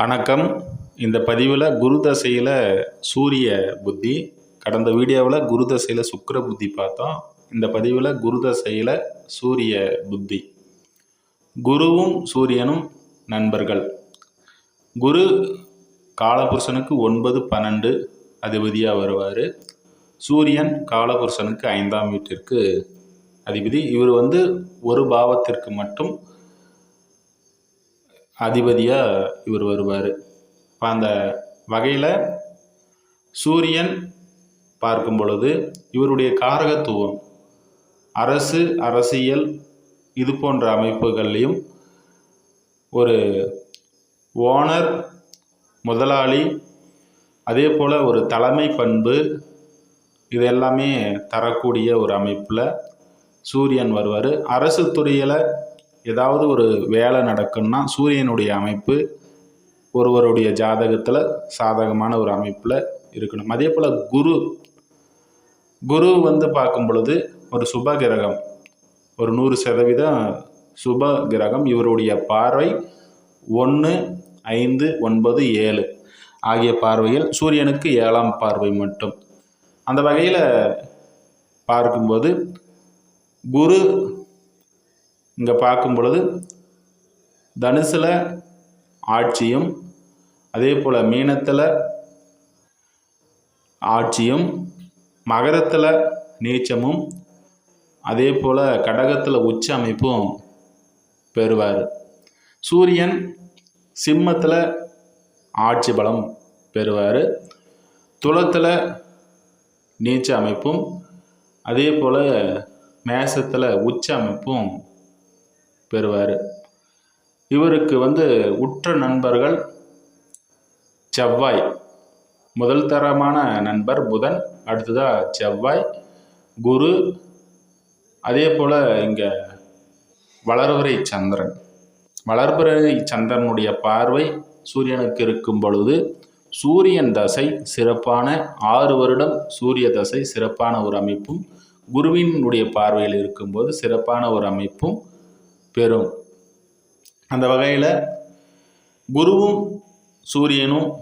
வணக்கம். இந்த பதிவில் குரு தசையில் சூரிய புத்தி கடந்த வீடியோவில் குரு தசையில் சுக்கர புத்தி பார்த்தோம். இந்த பதிவில் குரு தசையில் சூரிய புத்தி. குருவும் சூரியனும் நண்பர்கள். குரு காலபுருஷனுக்கு ஒன்பது பன்னெண்டு அதிபதியாக வருவார். சூரியன் காலபுருஷனுக்கு ஐந்தாம் வீட்டிற்கு அதிபதி. இவர் வந்து ஒரு பாவத்திற்கு மட்டும் அதிபதியாக இவர் வருவார். இப்போ அந்த வகையில் சூரியன் பார்க்கும் பொழுது இவருடைய காரகத்துவம் அரசு அரசியல் இது போன்ற அமைப்புகள்லையும் ஒரு ஓனர் முதலாளி அதே போல் ஒரு தலைமை பண்பு இது எல்லாமே தரக்கூடிய ஒரு அமைப்பில் சூரியன் வருவார். அரசு துறையில் ஏதாவது ஒரு வேலை நடக்குன்னா சூரியனுடைய அமைப்பு ஒருவருடைய ஜாதகத்தில் சாதகமான ஒரு அமைப்பில் இருக்கணும். அதே போல் குரு குரு வந்து பார்க்கும் பொழுது ஒரு சுப கிரகம் ஒரு நூறு சதவீதம் சுப கிரகம். இவருடைய பார்வை ஒன்று ஐந்து ஒன்பது ஏழு ஆகிய பார்வைகள் சூரியனுக்கு ஏழாம் பார்வை மட்டும். அந்த வகையில் பார்க்கும்போது குரு இங்கே பார்க்கும் பொழுது தனுசில் ஆட்சியும் அதே போல் மீனத்தில் ஆட்சியும் மகரத்தில் நீச்சமும் அதே போல் கடகத்தில் உச்ச அமைப்பும் பெறுவார். சூரியன் சிம்மத்தில் ஆட்சி பலம் பெறுவார். துளத்தில் நீச்ச அமைப்பும் அதே போல் மேசத்தில் உச்ச அமைப்பும் பெறுவார். இவருக்கு வந்து உற்ற நண்பர்கள் செவ்வாய். முதல் தரமான நண்பர் புதன் அடுத்ததாக செவ்வாய் குரு அதே போல் இங்கே வளர்வரை சந்திரன். வளர்பிறை சந்திரனுடைய பார்வை சூரியனுக்கு இருக்கும் பொழுது சூரியன் தசை சிறப்பான ஆறு வருடம் சூரிய தசை சிறப்பான ஒரு அமைப்பும் குருவினுடைய பார்வையில் இருக்கும்போது சிறப்பான ஒரு அமைப்பும் பெறும். அந்த வகையில் குருவும் சூரியனும்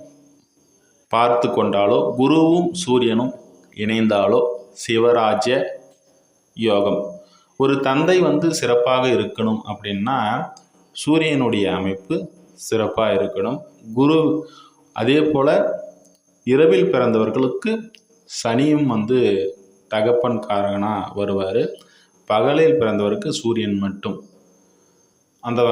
பார்த்து கொண்டாலோ குருவும் சூரியனும் இணைந்தாலோ சிவராஜ்ய யோகம். ஒரு தந்தை வந்து சிறப்பாக இருக்கணும் அப்படின்னா சூரியனுடைய அமைப்பு சிறப்பாக இருக்கணும். குரு அதே போல் இரவில் பிறந்தவர்களுக்கு சனியும் வந்து தகப்பன் காரகனாக வருவார். பகலில் பிறந்தவருக்கு சூரியன் மட்டும். அந்த